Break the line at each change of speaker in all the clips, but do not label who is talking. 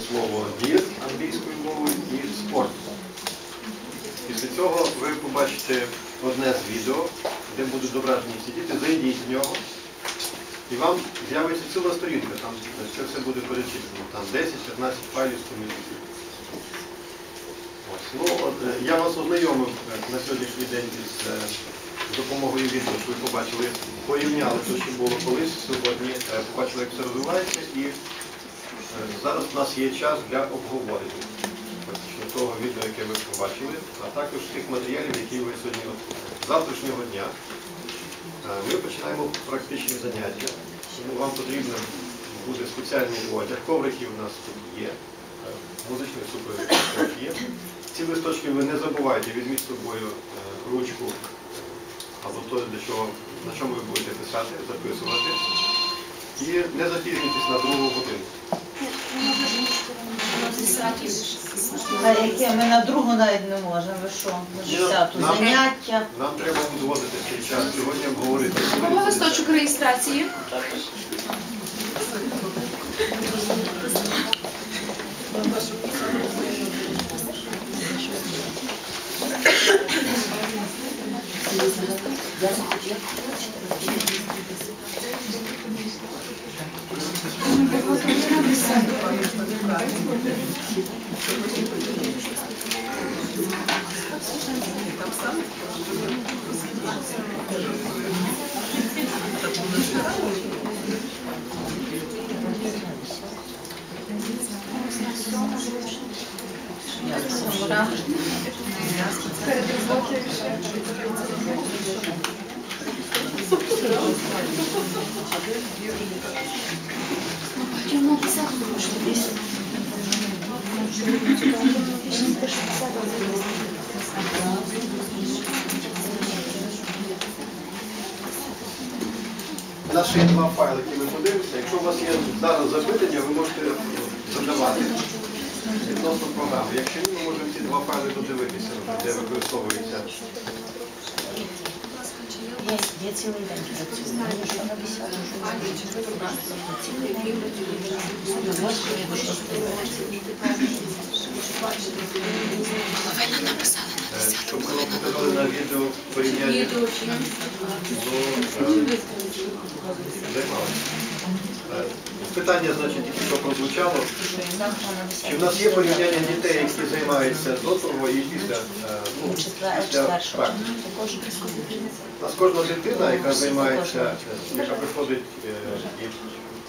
слово дід англійською мовою і спорт. Після цього ви побачите одне з відео, де будуть зображені всі діти. Зайдіть в нього. І вам з'явиться ціла сторінка, там це все буде перечислено. Там 10-15 файлів. Ось. Ну, от, е, я вас ознайомив е, на сьогоднішній день із е, допомогою відео, що ви побачили, порівняли те, що було колись сьогодні, побачили, як все розвивається, і зараз у нас є час для обговорення того відео, яке ви побачили, а також тих матеріалів, які ви сьогодні з завтрашнього дня. Е, Ми починаємо практичні заняття. Тому вам потрібно буде спеціальний одяг. Коврики у нас тут є, е, музичний також є. Ці листочки ви не забувайте, візьміть з собою е, ручку або то, до чого, на чому ви будете писати, записувати. І не запізнюйтесь на другу годину.
А яке ми на другу навіть не можемо, ви що? На
нам-
заняття.
Нам треба узгодити цей час сьогодні обговорити.
Кого листочок реєстрації?
У нас ще є два файли, які ми подивимося. Якщо у вас є зараз запитання, ви можете задавати відносно програми. Якщо ні, ми можемо ці два файли додивитися, де використовується.
Я, я цілий день працюю. Мені написала на десяту, що на
на відео до е, займалися. Е, Питання, значить, тільки що прозвучало. Чи в нас є порівняння дітей, які займаються до того і після, е, ну. У нас кожна дитина, яка займається, яка приходить е, і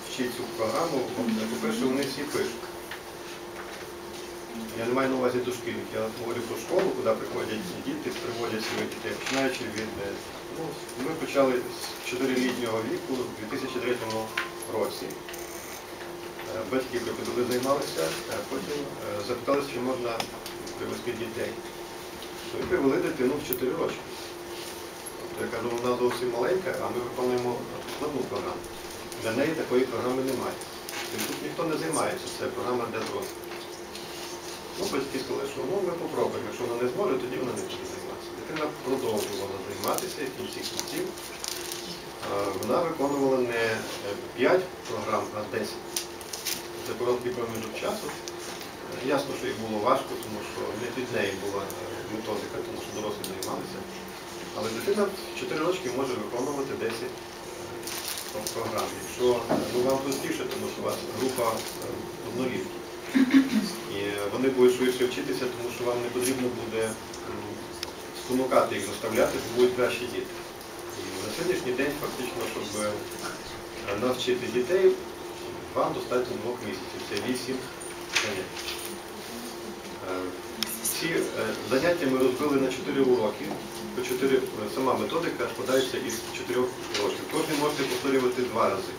вчить цю програму, по-перше, вони всі пишуть. Я не маю на увазі дошкільник, я говорю про школу, куди приходять діти, приводять своїх дітей, починаючи від. Ну, ми почали з 4-літнього віку у 2003 році. Е, Батьки приходили, займалися, а потім е, запиталися, чи можна привезти дітей. То і привели дитину в 4 роки. Тобто я кажу, вона зовсім маленька, а ми виконуємо складну програму. Для неї такої програми немає. Тобто Тут ніхто не займається, це програма для дорослих. Ну, батьки сказали, що ну, ми попробуємо, якщо вона не зможе, тоді вона не буде займатися. Дитина продовжувала займатися і в кінці кінців. Е, Вона виконувала не 5 програм, а 10. Це короткий проміжок часу. Е, Ясно, що їй було важко, тому що не під нею була е, методика, тому що дорослі займалися. Але дитина в 4 рочки може виконувати 10 е, програм. Якщо е, ну, вам простіше, тому що у вас група е, однолітків. І вони будуть швидше вчитися, тому що вам не потрібно буде спонукати їх заставляти, бо будуть кращі діти. І сьогоднішній день фактично, щоб е, навчити дітей, вам достатньо двох місяців. Це вісім занять. Е, Ці е, заняття ми розбили на 4 уроки. По 4, сама методика складається із 4 уроків. Кожен можете повторювати два рази.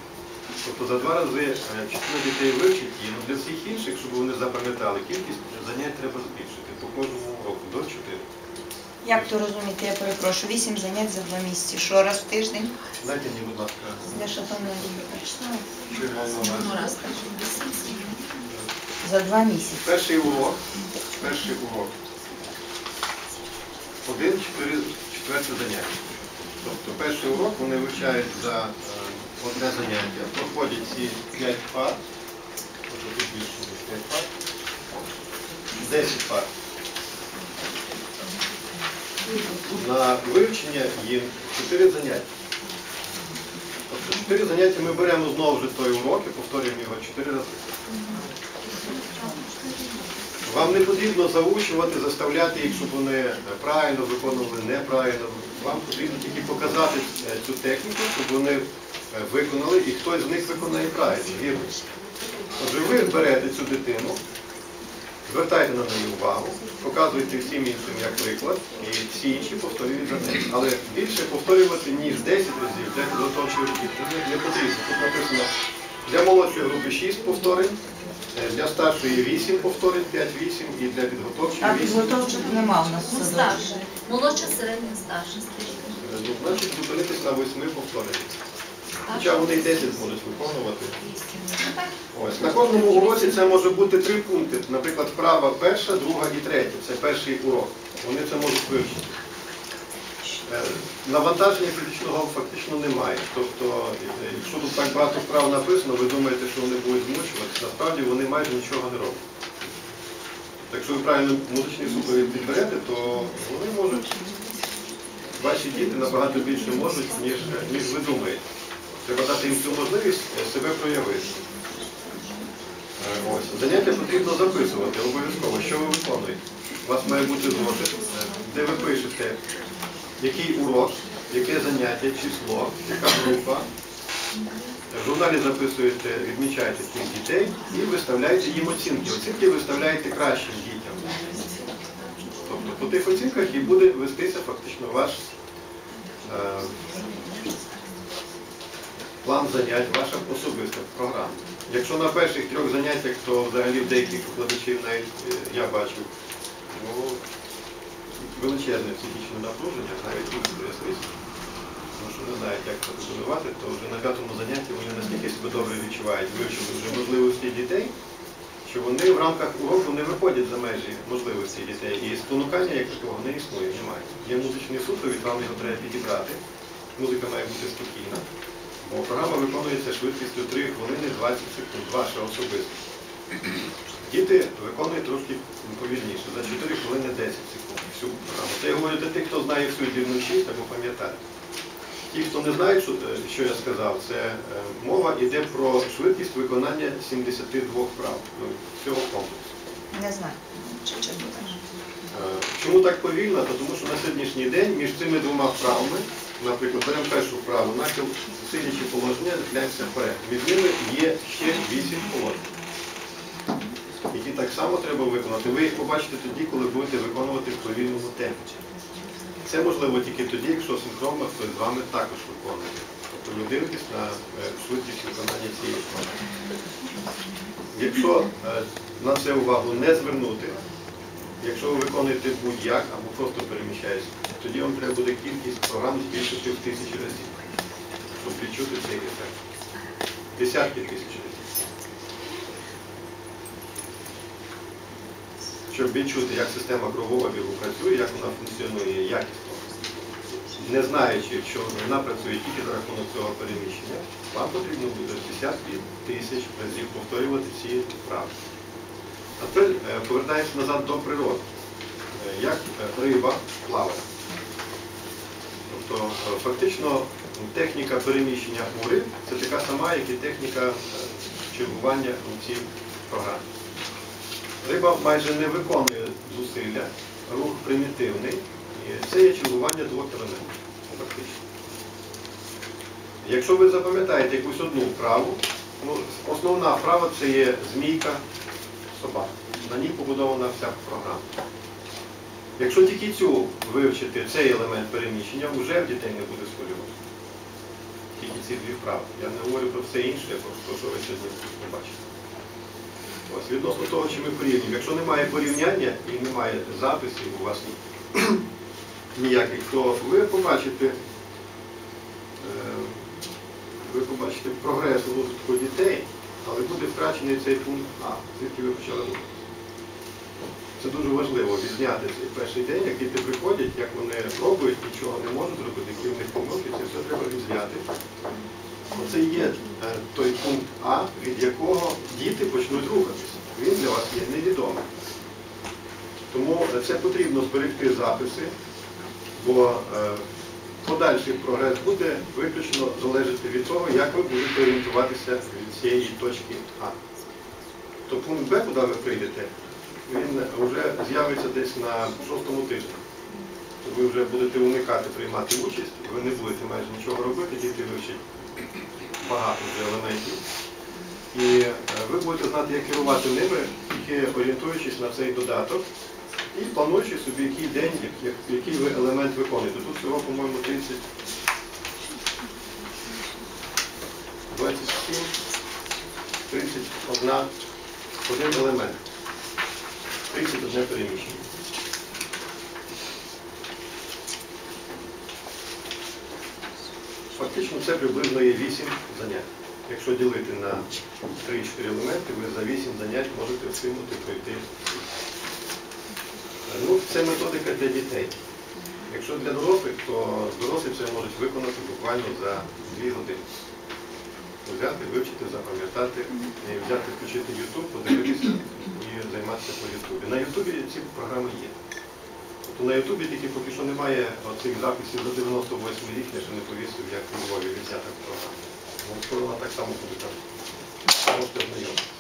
Тобто за два рази е, частина дітей вивчить її, але для всіх інших, щоб вони запам'ятали, кількість занять треба збільшити по кожному уроку до 4.
Як то розуміти, я перепрошую, вісім занять за два місяці. Що раз в тиждень?
Дайте мені, будь ласка,
Я що там не люблю.
що я маю на увазі.
За два місяці.
Перший урок, перший урок. Один чотири, четверте заняття. Тобто перший урок вони вивчають за е, одне заняття, проходять ці 5 пар, тобто тут більше ніж 5 пар, 10 пар. На вивчення їм 4 заняття. Тобто 4 заняття ми беремо знову ж той урок і повторюємо його 4 рази. Вам не потрібно заучувати, заставляти їх, щоб вони правильно виконували, неправильно. Вам потрібно тільки показати е, цю техніку, щоб вони е, виконали, і хтось з них виконає правильно. Отже, ви берете цю дитину, звертайте на неї увагу, показуєте всім іншим як приклад, і всі інші повторюють за нею. Але більше повторювати, ніж 10 разів для підготовчої років не потрібно. Тут написано для молодшої групи 6 повторень, е, для старшої 8 повторень, 5-8 і для підготовчої
А підготовчих нема у нас
Ну, старше. Молодша, середня, старша.
Е, Ну, значить, зупинитись на 8 повторень. Хоча вони 10 зможуть виконувати. Ось. На кожному уроці це може бути три пункти. Наприклад, вправа перша, друга і третя. Це перший урок. Вони це можуть вивчити. Е, Навантаження фізичного фактично немає. Тобто, е, якщо тут так багато вправ написано, ви думаєте, що вони будуть змучуватися, насправді вони майже нічого не роблять. Так Якщо ви правильно музичний супровід підберете, то вони можуть, ваші діти набагато більше можуть, ніж, ніж ви думаєте. Треба дати їм цю можливість е, себе проявити. Е, Ось. Заняття потрібно записувати обов'язково, що ви виконуєте. У вас має бути зошит, е, де ви пишете, який урок, яке заняття, число, яка група. В журналі записуєте, відмічаєте цих дітей і виставляєте їм оцінки. Оцінки виставляєте кращим дітям. Тобто по тих оцінках і буде вестися фактично ваш план занять, ваша особиста програма. Якщо на перших трьох заняттях, то взагалі в деяких викладачів навіть е, я бачу ну, величезне психічне напруження, навіть тут пояснити. Тому що не знають, як це виконувати, то вже на п'ятому занятті вони настільки себе добре відчувають, вивчили вже можливості дітей, що вони в рамках уроку не виходять за межі можливості дітей. І спонукання як такого не існує, немає. Є музичний супровід, вам його треба підібрати. Музика має бути спокійна. Бо програма виконується швидкістю 3 хвилини 20 секунд, ваша особиста. Діти виконують трошки повільніше, за 4 хвилини 10 секунд всю програму. Це я говорю для тих, хто знає всю дівну 6 або пам'ятає. Ті, хто не знає, що, е, я сказав, це е, мова йде про швидкість виконання 72 вправ ну, всього комплексу.
Не знаю.
Е, Чому так повільно? Тому що на сьогоднішній день між цими двома вправами, наприклад, беремо першу вправу, нахил сидячи положення, глянься вперед. Між ними є ще 8 положень, які так само треба виконати. Ви їх побачите тоді, коли будете виконувати в повільному темпі. Це можливо тільки тоді, якщо синхронно хтось з вами також виконує. Тобто ви дивитесь на е, швидкість виконання цієї вправи. Якщо е, на це увагу не звернути, Якщо ви виконуєте будь-як або просто переміщаєтесь, тоді вам треба буде кількість програм збільшити в тисячі разів, щоб відчути цей ефект. Десятки тисяч разів. Щоб відчути, як система кругового бігу працює, як вона функціонує якісно. Не знаючи, що вона працює тільки за рахунок цього переміщення, вам потрібно буде десятки тисяч разів повторювати ці вправи. А тепер е, повертаємося назад до природи. Е, Як е, риба плаває. Тобто фактично техніка переміщення у це така сама, як і техніка чергування у цій програмі. Риба майже не виконує зусилля, рух примітивний. І це є чергування двох елементів. Фактично. Якщо ви запам'ятаєте якусь одну вправу, ну, основна вправа це є змійка собак. На ній побудована вся програма. Якщо тільки цю вивчити, цей елемент переміщення, вже в дітей не буде схвилювати. Тільки ці дві вправи. Я не говорю про все інше, про те, що ви сьогодні не бачите. Ось, відносно того, чи ми порівнюємо. Якщо немає порівняння і немає записів у вас ніяких, то ви побачите, е, ви побачите прогрес розвитку дітей, але буде втрачений цей пункт А, звідки ви почали робити. Це дуже важливо відзняти цей перший день, як діти приходять, як вони пробують, нічого не можуть зробити, які в них помилки, це все треба відзняти. Оце є е, той пункт А, від якого діти почнуть рухатися. Він для вас є невідомий. Тому це потрібно зберегти записи, бо е, подальший прогрес буде виключно залежати від того, як ви будете орієнтуватися від цієї точки А. То пункт Б, куди ви прийдете, він вже з'явиться десь на шостому тижні. Ви вже будете уникати приймати участь, ви не будете майже нічого робити, діти вивчать багато вже елементів. І е, ви будете знати, як керувати ними, тільки орієнтуючись на цей додаток і плануючи собі, який день, як- як- який ви елемент виконуєте. Тут всього, по-моєму, 30, 27, 31, один елемент. 31 переміщення. Фактично це приблизно є 8 занять. Якщо ділити на 3-4 елементи, ви за 8 занять можете встигнути пройти. Це методика для дітей. Якщо для дорослих, то дорослі це можуть виконати буквально за 2 години. Взяти, вивчити, запам'ятати, взяти, включити YouTube, подивитися і займатися по Ютубі. На Ютубі ці програми є. Тобто на Ютубі тільки поки що немає оцих записів за 98 рік, я ще не повісив, як у Львові відзнята програма. Скоро вона так само буде там. Можете знайомитися.